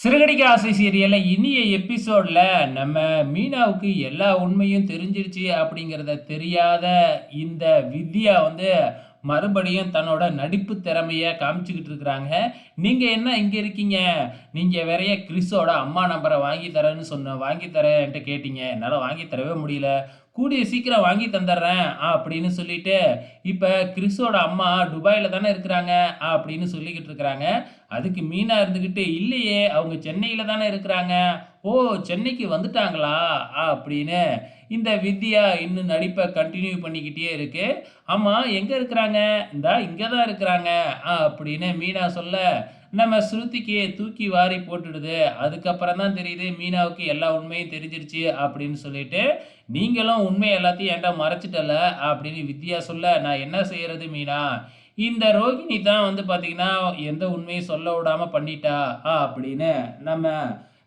சிறுகடிக்க ஆசை சீரியலில் இனிய எபிசோடில் நம்ம மீனாவுக்கு எல்லா உண்மையும் தெரிஞ்சிருச்சு அப்படிங்கிறத தெரியாத இந்த வித்யா வந்து மறுபடியும் தன்னோட நடிப்பு திறமையை காமிச்சுக்கிட்டு இருக்கிறாங்க. நீங்கள் என்ன இங்கே இருக்கீங்க? நீங்கள் வேறைய கிறிஸோட அம்மா நம்பரை வாங்கி தரேன்னு சொன்ன வாங்கி தரேன்ட்டு கேட்டீங்க. என்னால் வாங்கி தரவே முடியல. கூடிய சீக்கிரம் வாங்கி தந்துடுறேன் அப்படின்னு சொல்லிட்டு இப்போ கிறிஸோட அம்மா துபாயில் தானே இருக்கிறாங்க அப்படின்னு சொல்லிக்கிட்டு இருக்கிறாங்க. அதுக்கு மீனா இருந்துக்கிட்டு இல்லையே அவங்க சென்னையில் தானே இருக்கிறாங்க. ஓ சென்னைக்கு வந்துட்டாங்களா அப்படின்னு இந்த வித்யா இன்னும் நடிப்பை கண்டினியூ பண்ணிக்கிட்டே இருக்கு. ஆமாம் எங்கே இருக்கிறாங்க? இந்தா இங்கே தான் இருக்கிறாங்க அப்படின்னு மீனா சொல்ல நம்ம ஸ்ருதிக்கு தூக்கி வாரி போட்டுடுது. அதுக்கப்புறம் தான் தெரியுது மீனாவுக்கு எல்லா உண்மையும் தெரிஞ்சிருச்சு அப்படின்னு சொல்லிட்டு நீங்களும் உண்மை எல்லாத்தையும் ஏன்டா மறைச்சிட்டல? அப்படின்னு வித்யா சொல்ல நான் என்ன செய்யறது மீனா? இந்த ரோகிணி தான் வந்து பார்த்தீங்கன்னா எந்த உண்மையும் சொல்ல விடாமல் பண்ணிட்டா? ஆ அப்படின்னு நம்ம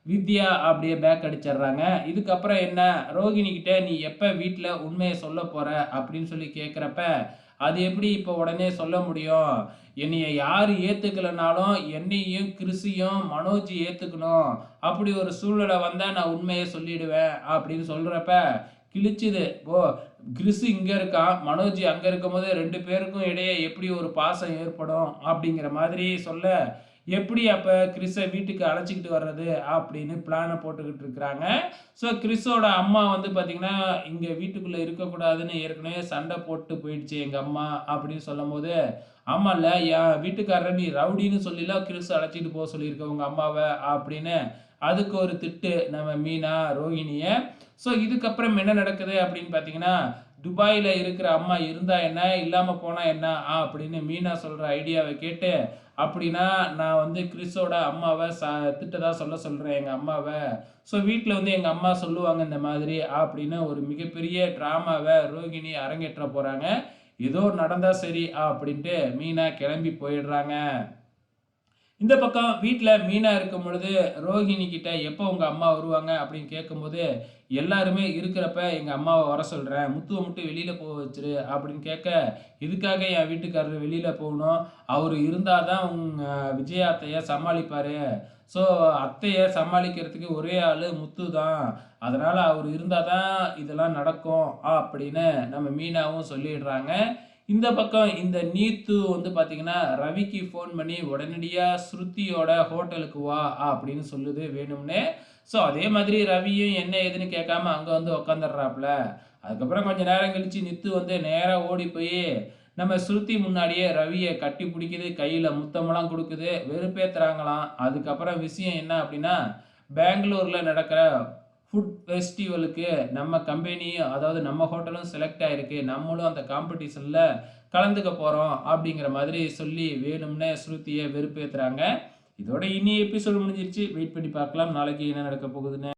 வித்யா அப்படியே பேக் அடிச்சிடுறாங்க. இதுக்கப்புறம் என்ன? ரோகிணிக்கிட்ட நீ எப்போ வீட்டில் உண்மையை சொல்ல போகிற அப்படின்னு சொல்லி கேட்குறப்ப அது எப்படி இப்போ உடனே சொல்ல முடியும்? என்னைய யார் ஏற்றுக்கலைனாலும் என்னையும் கிறிஸையும் மனோஜ் ஏற்றுக்கணும் அப்படி ஒரு சூழ்நிலை வந்தால் நான் உண்மையை சொல்லிடுவேன் அப்படின்னு சொல்கிறப்ப கிழிச்சுது. ஓ கிறிஸ் இங்கே இருக்கான் மனோஜ் அங்கே இருக்கும்போது ரெண்டு பேருக்கும் இடையே எப்படி ஒரு பாசம் ஏற்படும் அப்படிங்கிற மாதிரி சொல்ல எப்படி அப்போ கிறிஸை வீட்டுக்கு அழைச்சிக்கிட்டு வர்றது அப்படின்னு பிளானை போட்டுக்கிட்டு இருக்கிறாங்க. ஸோ கிறிஸோட அம்மா வந்து பார்த்திங்கன்னா இங்கே வீட்டுக்குள்ளே இருக்கக்கூடாதுன்னு ஏற்கனவே சண்டை போட்டு போயிடுச்சு எங்கள் அம்மா அப்படின்னு சொல்லும் போது ஆமாம்ல என் வீட்டுக்காரர் நீ ரவுடின்னு சொல்லிலாம் கிறிஸ் அழைச்சிட்டு போக சொல்லியிருக்க உங்கள் அம்மாவை அப்படின்னு அதுக்கு ஒரு திட்டு நம்ம மீனா ரோஹிணியை. ஸோ இதுக்கப்புறம் என்ன நடக்குது அப்படின்னு பார்த்தீங்கன்னா துபாயில் இருக்கிற அம்மா இருந்தா என்ன இல்லாமல் போனால் என்ன ஆ அப்படின்னு மீனா சொல்கிற ஐடியாவை கேட்டு அப்படின்னா நான் வந்து கிறிஸோட அம்மாவை ச திட்டதாக சொல்ல சொல்கிறேன் எங்கள் அம்மாவை. ஸோ வீட்டில் வந்து எங்கள் அம்மா சொல்லுவாங்க இந்த மாதிரி அப்படின்னு ஒரு மிகப்பெரிய ட்ராமாவை ரோகிணி அரங்கேற்ற போகிறாங்க ஏதோ நடந்தால் சரி அப்படின்ட்டு மீனா கிளம்பி போயிடுறாங்க. இந்த பக்கம் வீட்டில் மீனா இருக்கும் பொழுது ரோஹிணி கிட்ட எப்போ உங்கள் அம்மா வருவாங்க? அப்படின்னு கேட்கும்போது எல்லாருமே இருக்கிறப்ப எங்கள் அம்மாவை வர சொல்கிறேன் முத்துவை மட்டும் வெளியில் போக வச்சிரு அப்படின்னு கேட்க இதுக்காக என் வீட்டுக்காரர் வெளியில் போகணும்? அவர் இருந்தால் தான் உங்கள் விஜய அத்தையை சமாளிப்பார். ஸோ அத்தையை சமாளிக்கிறதுக்கு ஒரே ஆள் முத்து தான். அதனால் அவர் இருந்தால் தான் இதெல்லாம் நடக்கும் அப்படின்னு நம்ம மீனாவும் சொல்லிடுறாங்க. இந்த பக்கம் இந்த நீத்து வந்து பார்த்தீங்கன்னா ரவிக்கு ஃபோன் பண்ணி உடனடியாக ஸ்ருதியோட ஹோட்டலுக்கு வா அப்படின்னு சொல்லுது வேணும்னே. ஸோ அதே மாதிரி ரவியும் என்ன ஏதுன்னு கேட்காம அங்கே வந்து உக்காந்துடுறாப்புல. அதுக்கப்புறம் கொஞ்சம் நேரம் கழித்து நித்து வந்து நேராக ஓடி போய் நம்ம ஸ்ருதி முன்னாடியே ரவியை கட்டி பிடிக்குது கையில் முத்தமெல்லாம் கொடுக்குது வெறுப்பேற்றுறாங்களாம் அதுக்கப்புறம் விஷயம் என்ன அப்படின்னா பெங்களூரில் நடக்கிற ஃபுட் ஃபெஸ்டிவலுக்கு நம்ம கம்பெனியும் அதாவது நம்ம ஹோட்டலும் செலக்ட் ஆகிருக்கு நம்மளும் அந்த காம்படிஷனில் கலந்துக்க போகிறோம் அப்படிங்கிற மாதிரி சொல்லி வேணும்னே ஸ்ருதியை வெறுப்பேற்றுறாங்க இதோட இனி எபிசோடு முடிஞ்சிருச்சு. வெயிட் பண்ணி பார்க்கலாம். நாளைக்கு என்ன நடக்க போகுதுன்னு.